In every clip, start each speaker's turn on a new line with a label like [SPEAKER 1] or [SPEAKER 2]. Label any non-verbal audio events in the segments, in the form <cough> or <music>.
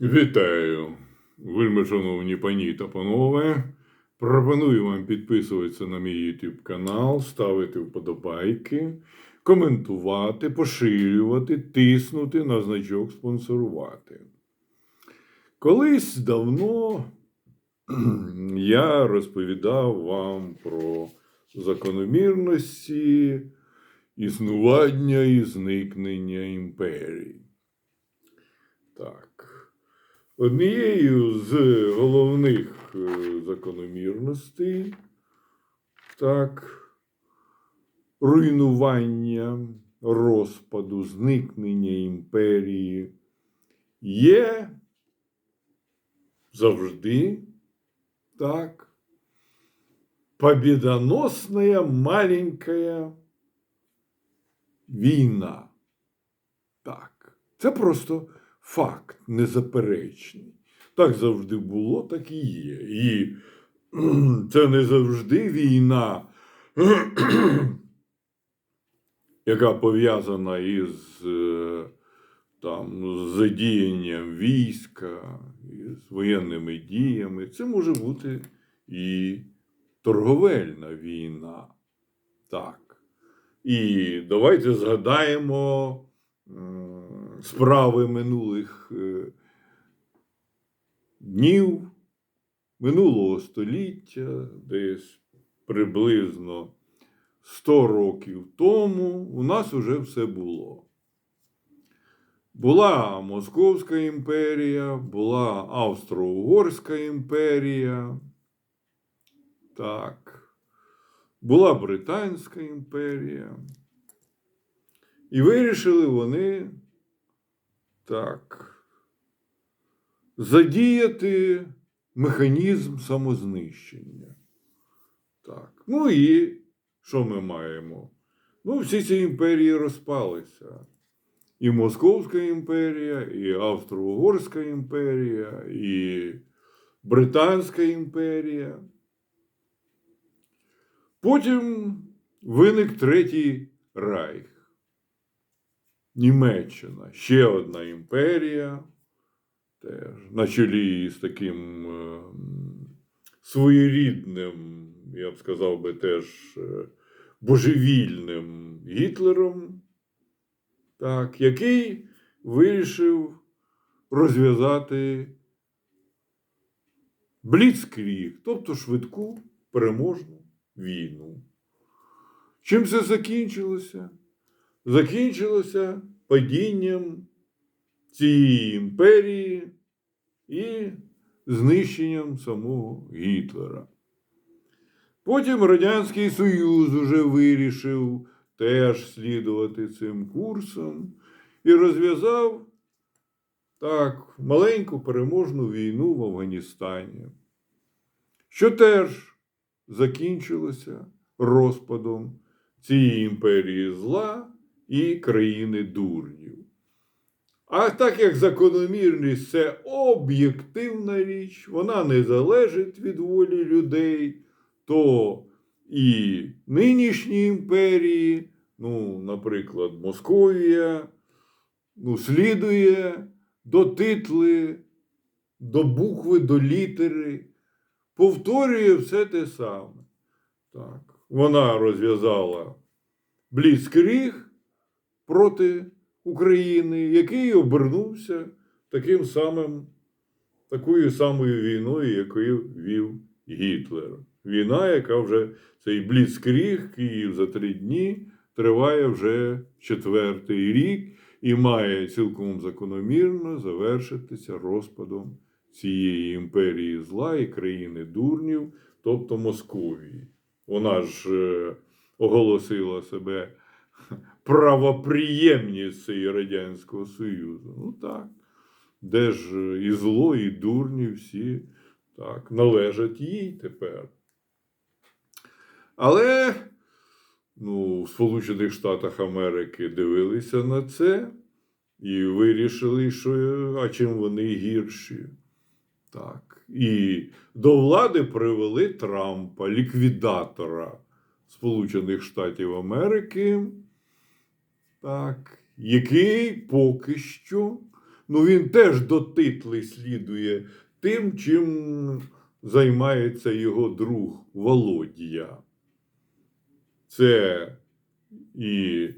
[SPEAKER 1] Вітаю, вельми шановні пані та панове. Пропоную вам підписуватися на мій YouTube канал, ставити вподобайки, коментувати, поширювати, тиснути на значок спонсорувати. Колись давно я розповідав вам про закономірності існування і зникнення імперій. Так. Однією з головних е, закономірностей, так, руйнування, розпаду, зникнення імперії є завжди так, победоносная маленькая війна. Так, це просто факт незаперечний. Так завжди було, так і є. І це не завжди війна, яка пов'язана із е, там, задіянням війська, з воєнними діями. Це може бути і торговельна війна. Так. І давайте згадаємо справи минулих е, днів, минулого століття, десь приблизно 100 років тому у нас уже все було. Була Московська імперія, була Австро-Угорська імперія. Так. Була Британська імперія. І вирішили вони так задіяти механізм самознищення. Так. Ну і що ми маємо? Ну, всі ці імперії розпалися. І Московська імперія, і Австро-Угорська імперія, і Британська імперія. Потім виник Третій Райх. Німеччина, ще одна імперія, теж на чолі з таким е, своєрідним, я б сказав би, теж е, божевільним Гітлером, так, який вирішив розв'язати бліцкріг, тобто швидку переможну війну. Чим це закінчилося? Закінчилося падінням цієї імперії і знищенням самого Гітлера. Потім Радянський Союз уже вирішив теж слідувати цим курсом і розв'язав так маленьку переможну війну в Афганістані, що теж закінчилося розпадом цієї імперії зла і країни дурнів. А так як закономірність це об'єктивна річ, вона не залежить від волі людей, то і нинішні імперії, ну, наприклад, Московія, ну, слідує до титли, до букви, до літери, повторює все те саме. Так. Вона розв'язала бліцкріг проти України, який обернувся таким самим, такою самою війною, якою вів Гітлер. Війна, яка вже цей бліцкріг Київ за три дні триває вже четвертий рік і має цілком закономірно завершитися розпадом цієї імперії зла і країни дурнів, тобто Московії. Вона ж е, оголосила себе правоприємницею Радянського Союзу. Ну так. Де ж і зло, і дурні всі так, належать їй тепер. Але ну, в Сполучених Штатах Америки дивилися на це і вирішили, що а чим вони гірші. Так. І до влади привели Трампа, ліквідатора Сполучених Штатів Америки, так, який поки що ну він теж до титли слідує тим, чим займається його друг Володія. Це і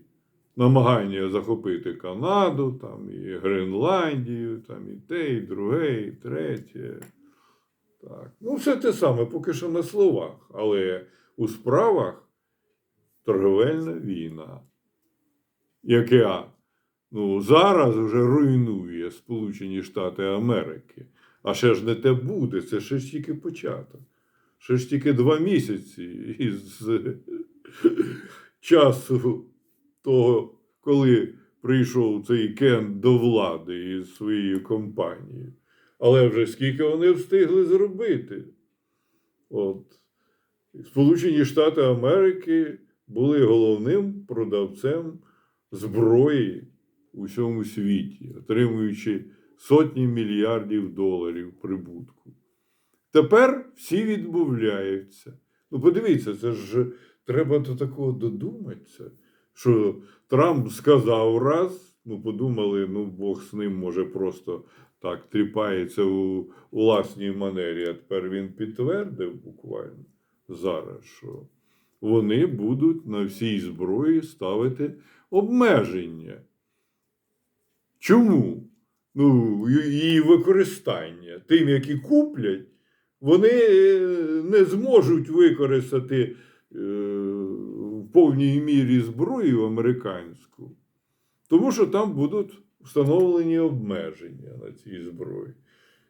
[SPEAKER 1] намагання захопити Канаду, там, і Гренландію, там, і те, і друге, і третє. Так. Ну, все те саме, поки що на словах, але у справах торговельна війна, яка ну, зараз вже руйнує Сполучені Штати Америки. А ще ж не те буде, це ще ж тільки початок. Ще ж тільки два місяці із <laughs> часу того, коли прийшов цей Кен до влади із своєю компанією. Але вже скільки вони встигли зробити? От. Сполучені Штати Америки були головним продавцем зброї у всьому світі, отримуючи сотні мільярдів доларів прибутку. Тепер всі відмовляються. Ну, подивіться, це ж треба до такого додуматися, що Трамп сказав раз, ну подумали, ну Бог з ним може просто так тріпається у власній манері. А тепер він підтвердив буквально зараз, що вони будуть на всій зброї ставити обмеження. Чому? Ну, її використання тим, які куплять, вони е, не зможуть використати е, в повній мірі зброю американську, тому що там будуть встановлені обмеження на цій зброї.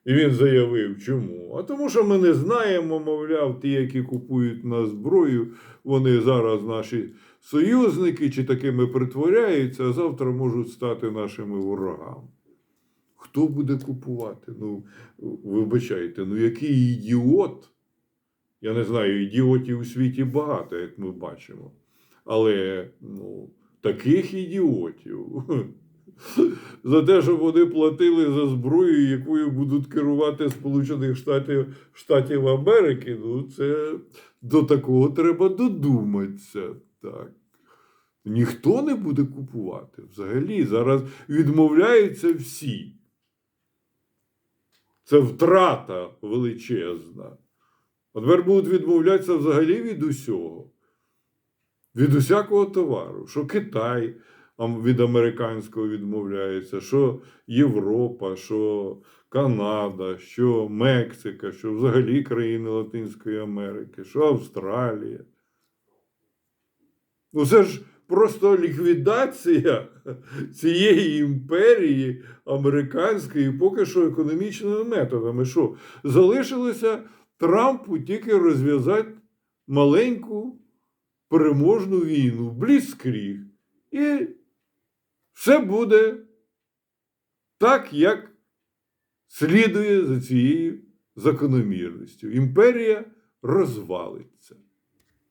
[SPEAKER 1] І він заявив, чому? А тому, що ми не знаємо, мовляв, ті, які купують на зброю, вони зараз наші союзники чи такими притворяються, а завтра можуть стати нашими ворогами. Хто буде купувати? Ну, вибачайте, ну який ідіот? Я не знаю, ідіотів у світі багато, як ми бачимо. Але ну, таких ідіотів <laughs> за те, щоб вони платили за зброю, якою будуть керувати Сполучених Штатів, Штатів Америки, ну це до такого треба додуматися. Так. Ніхто не буде купувати. Взагалі зараз відмовляються всі. Це втрата величезна. А тепер будуть відмовлятися взагалі від усього. Від усякого товару. Що Китай від американського відмовляється, що Європа, що Канада, що Мексика, що взагалі країни Латинської Америки, що Австралія. Ну це ж просто ліквідація цієї імперії американської поки що економічними методами. Що залишилося Трампу тільки розв'язати маленьку переможну війну, бліцкріг. І все буде так, як слідує за цією закономірністю. Імперія розвалиться.